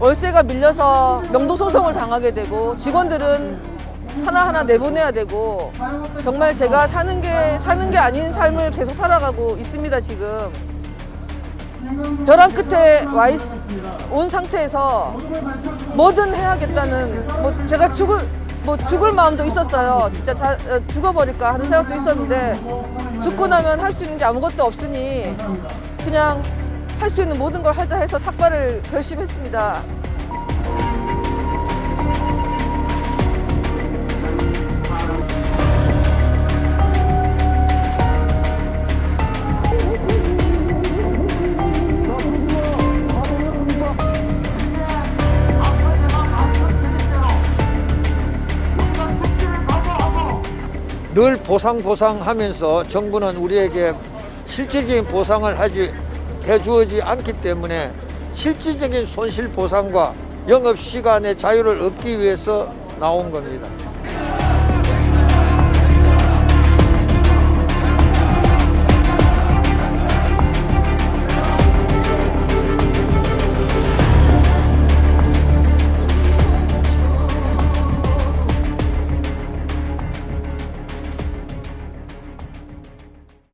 월세가 밀려서 명도 소송을 당하게 되고 직원들은 하나하나 내보내야 되고 정말 제가 사는 게 사는 게 아닌 삶을 계속 살아가고 있습니다 지금. 벼랑 끝에 와 있, 온 상태에서 뭐든 해야겠다는 뭐 제가 죽을 뭐 죽을 마음도 있었어요. 진짜 자, 어, 죽어버릴까 하는 생각도 있었는데 죽고 나면 할 수 있는 게 아무것도 없으니 그냥 할 수 있는 모든 걸 하자 해서 삭발을 결심했습니다. 늘 보상 보상 하면서 정부는 우리에게 실질적인 보상을 하지 해주지 않기 때문에 실질적인 손실 보상과 영업 시간의 자유를 얻기 위해서 나온 겁니다.